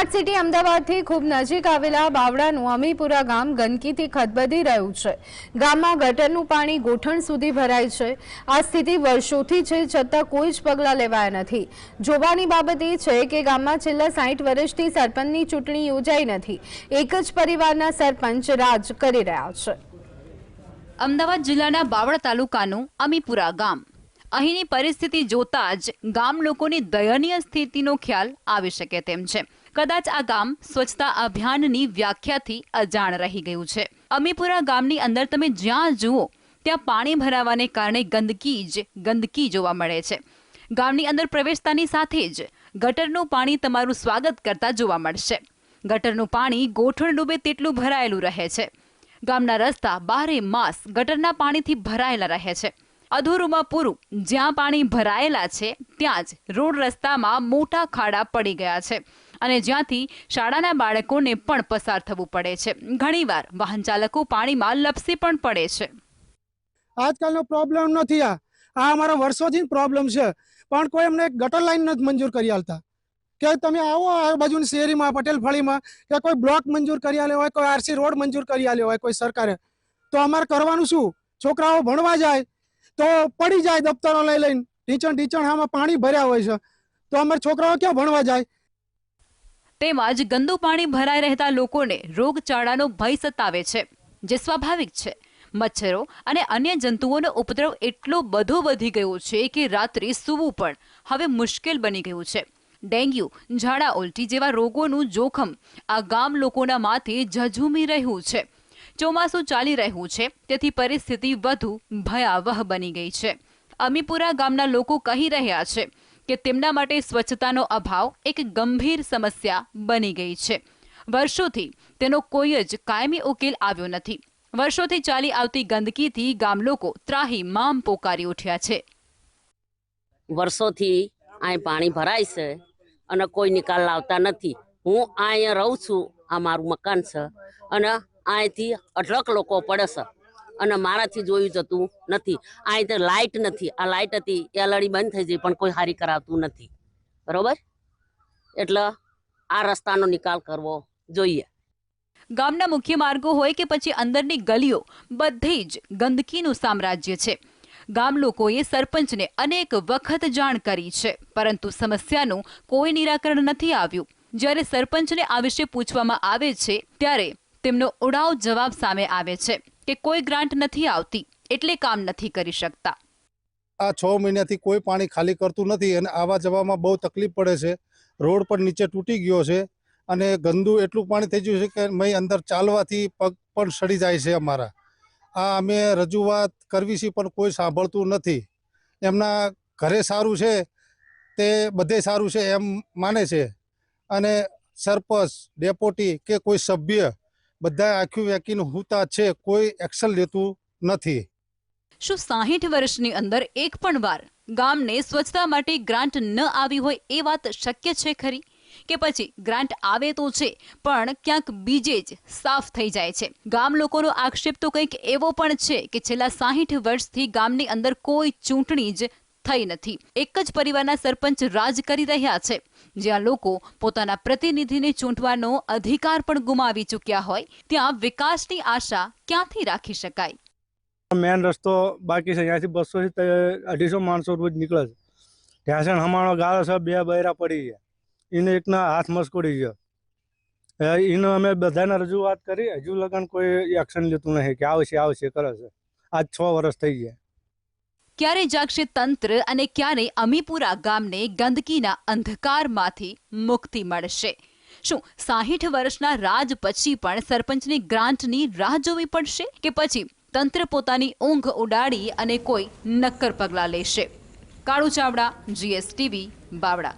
Smart city અમદાવાદથી ખૂબ નજીક આવેલા બાવડાનું અમીપુરા ગામ ગંદકીથી ખદબદી રહ્યું છે. ગામમાં ગટરનું પાણી ગોઠણ સુધી ભરાય છે. આ સ્થિતિ વર્ષોથી છે, છતાં કોઈ જ પગલાં લેવાયા નથી. જોવાની બાબત એ છે કે ગામમાં છેલ્લા સાઠ વર્ષથી સરપંચની ચૂંટણી યોજાઈ નથી. એક જ પરિવારના સરપંચ રાજ કરી રહ્યા છે. અમદાવાદ જિલ્લાના બાવળ તાલુકાનું અમીપુરા ગામ. અહીંની પરિસ્થિતિ જોતા જ ગામ લોકોની દયનીય સ્થિતિનો ખ્યાલ આવી શકે તેમ છે. કદાચ આ ગામ સ્વચ્છતા અભિયાનની વ્યાખ્યાથી અજાણ રહી ગયું છે. અમીપુરા ગામની અંદર તમે જ્યાં જુઓ, ત્યાં પાણી ભરાવાને કારણે ગંદકી જ, ગંદકી જોવા મળે છે. ગામની અંદર પ્રવેશતાની સાથે જ ગટરનું પાણી તમારું સ્વાગત કરતા જોવા મળશે. ગટરનું પાણી ગોઠણ ડૂબે તેટલું ભરાયેલું રહે છે. ગામના રસ્તા બારે માસ ગટરના પાણીથી ભરાયેલા રહે છે. અધૂરુમાં પૂરું, જ્યાં પાણી ભરાયેલા છે, ત્યાં જ રોડ રસ્તામાં મોટા ખાડા પડી ગયા છે. અને જ્યાંથી શાળાના બાળકોને પણ પસાર થવું પડે છે. ઘણીવાર વાહન ચાલકો પાણીમાં લપસી પણ પડે છે. આજકાલનો પ્રોબ્લેમ નથી આ. આ અમારા વર્ષોથી પ્રોબ્લેમ છે. પણ કોઈ અમને ગટર લાઈન નથી મંજૂર કરી આલતા. કે તમે આવો આ બાજુની શેરીમાં, પટેલ ફળીમાં, કે કોઈ બ્લોક મંજૂર કરી આલ્યો હોય, કોઈ આરસી રોડ મંજૂર કરી આલ્યો હોય, કોઈ સરકારે, તો અમારે કરવાનું શું? છોકરાઓ ભણવા જાય, તો પડી જાય દફતરો લઈ લઈને. ઢીચણ ઢીચણ આમાં પાણી ભર્યા હોય છે. તો અમારે છોકરાઓ ક્યાં ભણવા જાય? તેમજ ગંદુ પાણી ભરાઈ રહેતા લોકોને રોગચાળાનો ભય સતાવે છે, જે સ્વાભાવિક છે. મચ્છરો અને અન્ય જંતુઓનો ઉપદ્રવ એટલો બધો વધી ગયો છે કે રાત્રે સૂવું પણ હવે મુશ્કેલ બની ગયું છે. ડેન્ગ્યુ, ઝાડા ઉલટી જેવા રોગોનું જોખમ આ ગામ લોકોના માથે ઝઝૂમી રહ્યું છે. ચોમાસું ચાલી રહ્યું છે, તેથી પરિસ્થિતિ વધુ ભયાવહ બની ગઈ છે. અમીપુરા ગામના લોકો કહી રહ્યા છે કે તેમના માટે સ્વચ્છતાનો અભાવ એક ગંભીર સમસ્યા બની ગઈ છે. વર્ષોથી તેનો કોઈ જ કાયમી ઉકેલ આવ્યો નથી. વર્ષોથી ચાલી આવતી ગંદકીથી ગામ લોકો ત્રાહી મામ પોકારી ઉઠ્યા છે. વર્ષોથી અહીં પાણી ભરાય છે અને કોઈ નિકાલ લાવતા નથી. હું અહીંયા રહું છું, આ મારું મકાન છે અને અહીંથી અઢળક લોકો પડે છે. અને મારાથી જોયું જતું નથી. આ રીતે લાઇટ નથી. આ લાઇટ હતી, એ અલાડી બંધ થઈ જઈ પણ કોઈ હારી કરાવતું નથી. બરોબર? એટલે આ રસ્તાનો નિકાલ કરવો જોઈએ. ગામના મુખ્ય માર્ગો હોય કે પછી અંદરની ગલીઓ, બધી જ ગંદકીનું સામ્રાજ્ય છે. ગામ લોકોએ સરપંચને અનેક વખત જાણ કરી છે, પરંતુ સમસ્યાનું કોઈ નિરાકરણ નથી આવ્યું. જ્યારે સરપંચને આ વિશે પૂછવામાં આવે છે, ત્યારે તેમનો ઉડાવ જવાબ સામે આવે છે. કે કોઈ ગ્રાન્ટ નથી આવતી એટલે કામ નથી કરી શકતા. આ છ મહિનાથી કોઈ પાણી ખાલી કરતું નથી અને આવા જવામાં બહુ તકલીફ પડે છે. રોડ પણ નીચે તૂટી ગયો છે અને ગંદુ એટલું પાણી થઈ ગયું છે કે મય અંદર ચાલવાથી પગ પણ સડી જાય છે અમારા. આ અમે રજૂઆત કરવી છે પણ કોઈ સાંભળતું નથી. એમના ઘરે સારું છે, તે બધે સારું છે એમ માને છે. અને સરપંચ ડેપોટી કે કોઈ સભ્ય બધા આખું વેકીને હુતા છે, કોઈ એક્શન લેતું નથી. શું સાહીઠ વર્ષની અંદર એક પણ વાર ગામને સ્વચ્છતા માટે ગ્રાન્ટ ન આવી હોય એ વાત શક્ય છે ખરી? કે પછી ગ્રાન્ટ આવે તો છે, પણ ક્યાંક બીજે જ સાફ થઈ જાય છે. ગામ લોકોનો આક્ષેપ તો કંઈક એવો પણ છે કે છેલ્લા સાહીઠ વર્ષથી ગામની અંદર કોઈ ચૂંટણી જ થઈ નથી. એક જ પરિવારના સરપંચ રાજ કરી રહ્યા છે. જ્યાં લોકો પોતાના પ્રતિનિધિને ચૂંટવાનો અધિકાર પણ ગુમાવી ચૂક્યા હોય, ત્યાં વિકાસની આશા ક્યાંથી રાખી શકાય? મેન રસ્તો બાકી છે. ત્યાંથી બસો થી અઢીસો માણસો રોજ નીકળે છે. ત્યાં છે હમાણો ગાળો છે, બે બૈરા પડી ગયા. એને એકના હાથ મસ્કોડી ગયો. એનો અમે બધાને રજૂઆત કરી. હજુ લગન કોઈ એક્શન લેતું નથી કે આવશે આવશે, કરે છે. આજ છ વર્ષ થઈ ગયા. ક્યારે જાગશે તંત્ર અને ક્યારે અમીપુરા ગામને ગંદકીના અંધકારમાંથી મુક્તિ મળશે? શું સાહીઠ વર્ષના રાજ પછી પણ સરપંચની ગ્રાન્ટની રાહ જોવી પડશે કે પછી તંત્ર પોતાની ઊંઘ ઉડાડી અને કોઈ નક્કર પગલાં લેશે? કાળુ ચાવડા જીએસટીવી બાવડા